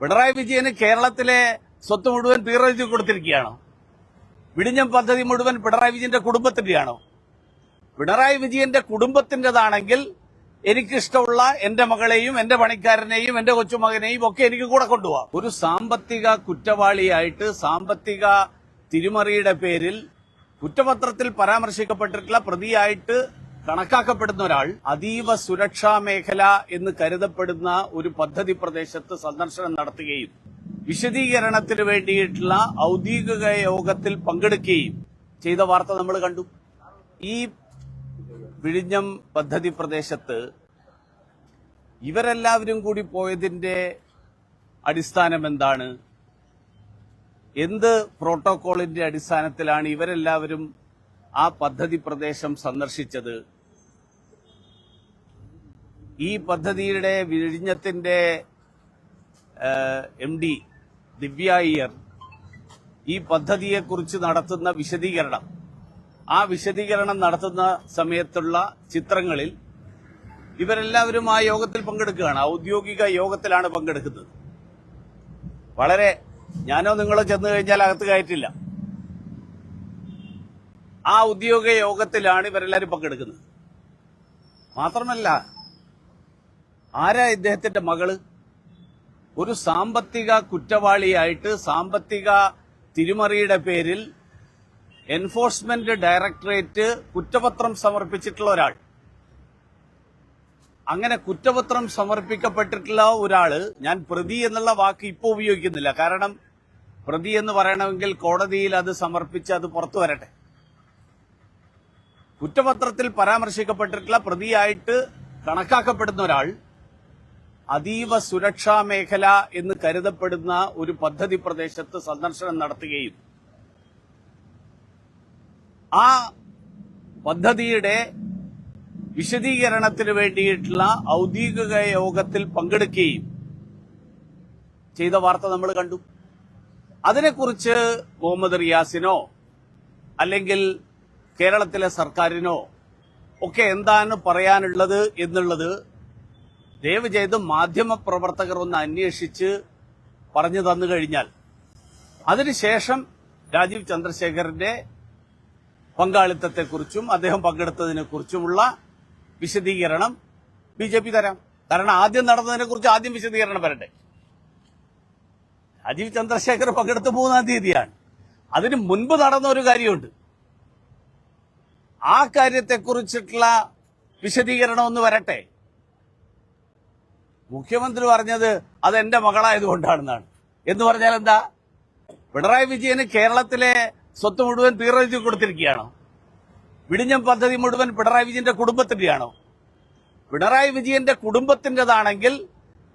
പിണറായി വിജയന് കേരളത്തിലെ സ്വത്ത് മുഴുവൻ തീറെഴുതി കൊടുത്തിരിക്കുകയാണോ? വിടിഞ്ഞം പദ്ധതി മുഴുവൻ പിണറായി വിജയന്റെ കുടുംബത്തിന്റെയാണോ? പിണറായി വിജയന്റെ കുടുംബത്തിന്റേതാണെങ്കിൽ എനിക്കിഷ്ടമുള്ള എന്റെ മകളെയും എന്റെ പണിക്കാരനെയും എന്റെ കൊച്ചുമകനെയും ഒക്കെ എനിക്ക് കൂടെ കൊണ്ടുപോകാം. ഒരു സാമ്പത്തിക കുറ്റവാളിയായിട്ട് സാമ്പത്തിക തിരിമറിയുടെ പേരിൽ കുറ്റപത്രത്തിൽ പരാമർശിക്കപ്പെട്ടിട്ടുള്ള പ്രതിയായിട്ട് കണക്കാക്കപ്പെടുന്ന ഒരാൾ അതീവ സുരക്ഷാ മേഖല എന്ന് കരുതപ്പെടുന്ന ഒരു പദ്ധതി പ്രദേശത്ത് സന്ദർശനം നടത്തുകയും വിശദീകരണത്തിന് വേണ്ടിയിട്ടുള്ള ഔദ്യോഗിക യോഗത്തിൽ പങ്കെടുക്കുകയും ചെയ്ത വാർത്ത നമ്മൾ കണ്ടു. ഈ വിഴിഞ്ഞം പദ്ധതി പ്രദേശത്ത് ഇവരെല്ലാവരും കൂടി പോയതിന്റെ അടിസ്ഥാനം എന്താണ്? എന്ത് പ്രോട്ടോക്കോളിന്റെ അടിസ്ഥാനത്തിലാണ് ഇവരെല്ലാവരും ആ പദ്ധതി പ്രദേശം സന്ദർശിച്ചത്? ഈ പദ്ധതിയുടെ വിഴിഞ്ഞത്തിന്റെ എം ഡി ദിവ്യ അയ്യർ ഈ പദ്ധതിയെക്കുറിച്ച് നടത്തുന്ന വിശദീകരണം. ആ വിശദീകരണം നടത്തുന്ന സമയത്തുള്ള ചിത്രങ്ങളിൽ ഇവരെല്ലാവരും ആ യോഗത്തിൽ പങ്കെടുക്കുകയാണ്. ഔദ്യോഗിക യോഗത്തിലാണ് പങ്കെടുക്കുന്നത്. വളരെ ഞാനോ നിങ്ങളോ ചെന്ന് കഴിഞ്ഞാൽ അകത്ത് കയറ്റില്ല. ആ ഉദ്യോഗ യോഗത്തിലാണ് ഇവരെല്ലാവരും പങ്കെടുക്കുന്നത്. മാത്രമല്ല ആരാ ഇദ്ദേഹത്തിന്റെ മകൾ? ഒരു സാമ്പത്തിക കുറ്റവാളിയായിട്ട് സാമ്പത്തിക തിരിമറിയുടെ പേരിൽ എൻഫോഴ്സ്മെന്റ് ഡയറക്ടറേറ്റ് കുറ്റപത്രം സമർപ്പിച്ചിട്ടുള്ള ഒരാൾ. അങ്ങനെ കുറ്റപത്രം സമർപ്പിക്കപ്പെട്ടിട്ടുള്ള ഒരാൾ ഞാൻ പ്രതി എന്നുള്ള വാക്ക് ഇപ്പോൾ ഉപയോഗിക്കുന്നില്ല. കാരണം പ്രതി എന്ന് പറയണമെങ്കിൽ കോടതിയിൽ അത് സമർപ്പിച്ച് അത് പുറത്തു വരട്ടെ. കുറ്റപത്രത്തിൽ പരാമർശിക്കപ്പെട്ടിട്ടുള്ള പ്രതിയായിട്ട് കണക്കാക്കപ്പെടുന്ന ഒരാൾ അതീവ സുരക്ഷാ മേഖല എന്ന് കരുതപ്പെടുന്ന ഒരു പദ്ധതി പ്രദേശത്ത് സന്ദർശനം നടത്തുകയും ആ പദ്ധതിയുടെ വിശദീകരണത്തിന് വേണ്ടിയിട്ടുള്ള ഔദ്യോഗിക യോഗത്തിൽ പങ്കെടുക്കുകയും ചെയ്ത വാർത്ത നമ്മൾ കണ്ടു. അതിനെക്കുറിച്ച് മുഹമ്മദ് റിയാസിനോ അല്ലെങ്കിൽ കേരളത്തിലെ സർക്കാരിനോ ഒക്കെ എന്താണ് പറയാനുള്ളത് എന്നുള്ളത് ദയവ് ചെയ്ത് മാധ്യമ പ്രവർത്തകർ ഒന്ന് അന്വേഷിച്ച് പറഞ്ഞു തന്നു കഴിഞ്ഞാൽ. അതിനുശേഷം രാജീവ് ചന്ദ്രശേഖരന്റെ പങ്കാളിത്തത്തെക്കുറിച്ചും അദ്ദേഹം പങ്കെടുത്തതിനെക്കുറിച്ചുമുള്ള വിശദീകരണം ബി ജെ പി തരാം. കാരണം ആദ്യം നടന്നതിനെക്കുറിച്ച് ആദ്യം വിശദീകരണം വരട്ടെ. രാജീവ് ചന്ദ്രശേഖർ പങ്കെടുത്ത മൂന്നാം തീയതിയാണ്. അതിന് മുൻപ് നടന്ന ഒരു കാര്യമുണ്ട്. ആ കാര്യത്തെക്കുറിച്ചിട്ടുള്ള വിശദീകരണം ഒന്ന് വരട്ടെ. മുഖ്യമന്ത്രി പറഞ്ഞത് അത് എന്റെ മകളായതുകൊണ്ടാണെന്നാണ്. എന്ന് പറഞ്ഞാൽ എന്താ? പിണറായി വിജയന് കേരളത്തിലെ സ്വത്ത് മുഴുവൻ തീറെഴുതി കൊടുത്തിരിക്കുകയാണോ? വിടിഞ്ഞം പദ്ധതി മുഴുവൻ പിണറായി വിജയന്റെ കുടുംബത്തിന്റെയാണോ? പിണറായി വിജയന്റെ കുടുംബത്തിന്റേതാണെങ്കിൽ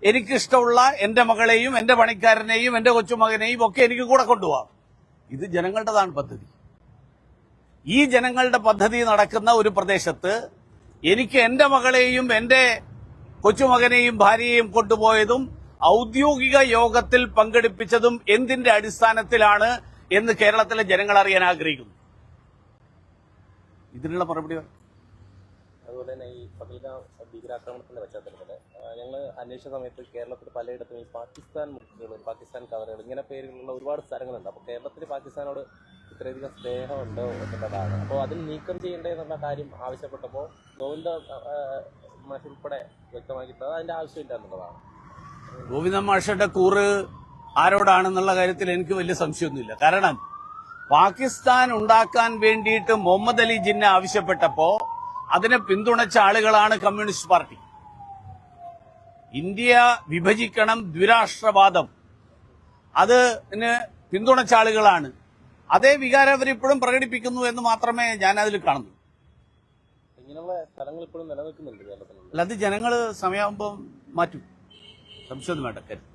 എനിക്കിഷ്ടമുള്ള എന്റെ മകളെയും എന്റെ പണിക്കാരനെയും എന്റെ കൊച്ചുമകനെയും ഒക്കെ എനിക്ക് കൂടെ കൊണ്ടുപോകാം ഇത് ജനങ്ങളുടേതാണ് പദ്ധതി. ഈ ജനങ്ങളുടെ പദ്ധതി നടക്കുന്ന ഒരു പ്രദേശത്ത് എനിക്ക് എന്റെ മകളെയും എന്റെ കൊച്ചുമകനെയും ഭാര്യയെയും കൊണ്ടുപോയതും ഔദ്യോഗിക യോഗത്തിൽ പങ്കെടുപ്പിച്ചതും എന്തിന്റെ അടിസ്ഥാനത്തിലാണ് എന്ന് കേരളത്തിലെ ജനങ്ങൾ അറിയാൻ ആഗ്രഹിക്കുന്നു. ഇതിനുള്ള മറുപടി. അതുപോലെ തന്നെ ഈ പഹൽഗാം ഭീകരാക്രമണത്തിന്റെ പശ്ചാത്തലത്തിൽ ഞങ്ങൾ അന്വേഷിച്ച സമയത്ത് കേരളത്തിൽ പലയിടത്തും ഈ പാകിസ്ഥാൻ മുക്കുകൾ പാകിസ്ഥാൻ കവറുകൾ ഇങ്ങനെ പേരുകളുള്ള ഒരുപാട് സ്ഥലങ്ങളുണ്ട്. അപ്പോൾ കേരളത്തിൽ പാകിസ്ഥാനോട് ഇത്രയധികം സ്നേഹമുണ്ടോ എന്നുള്ളതാണ്. അപ്പോൾ അതിൽ നീക്കം ചെയ്യേണ്ടതെന്നുള്ള കാര്യം ആവശ്യപ്പെട്ടപ്പോൾ ഗോവിന്ദ മാഷ് ഉൾപ്പെടെ വ്യക്തമാക്കിയിട്ടുള്ളത് അതിന്റെ ആവശ്യമില്ല എന്നുള്ളതാണ്. മാഷയുടെ കൂറ് ആരോടാണെന്നുള്ള കാര്യത്തിൽ എനിക്ക് വലിയ സംശയമൊന്നുമില്ല. കാരണം പാകിസ്ഥാൻ ഉണ്ടാക്കാൻ വേണ്ടിയിട്ട് മുഹമ്മദ് അലി ജിന്ന ആവശ്യപ്പെട്ടപ്പോ അതിനെ പിന്തുണച്ച ആളുകളാണ് കമ്മ്യൂണിസ്റ്റ് പാർട്ടി. ഇന്ത്യ വിഭജിക്കണം ദ്വിരാഷ്ട്രവാദം. അതിന് പിന്തുണച്ച ആളുകളാണ്. അതേ വികാരം അവരിപ്പോഴും പ്രകടിപ്പിക്കുന്നു എന്ന് മാത്രമേ ഞാൻ അതിൽ കാണുന്നു ഇങ്ങനെയുള്ള സ്ഥലങ്ങൾ ഇപ്പോഴും നിലനിൽക്കുന്നുണ്ട് കേരളത്തിൽ അല്ല അത് ജനങ്ങൾ സമയമാകുമ്പോൾ മാറ്റും. സംശയമൊന്നും വേണ്ട കാര്യം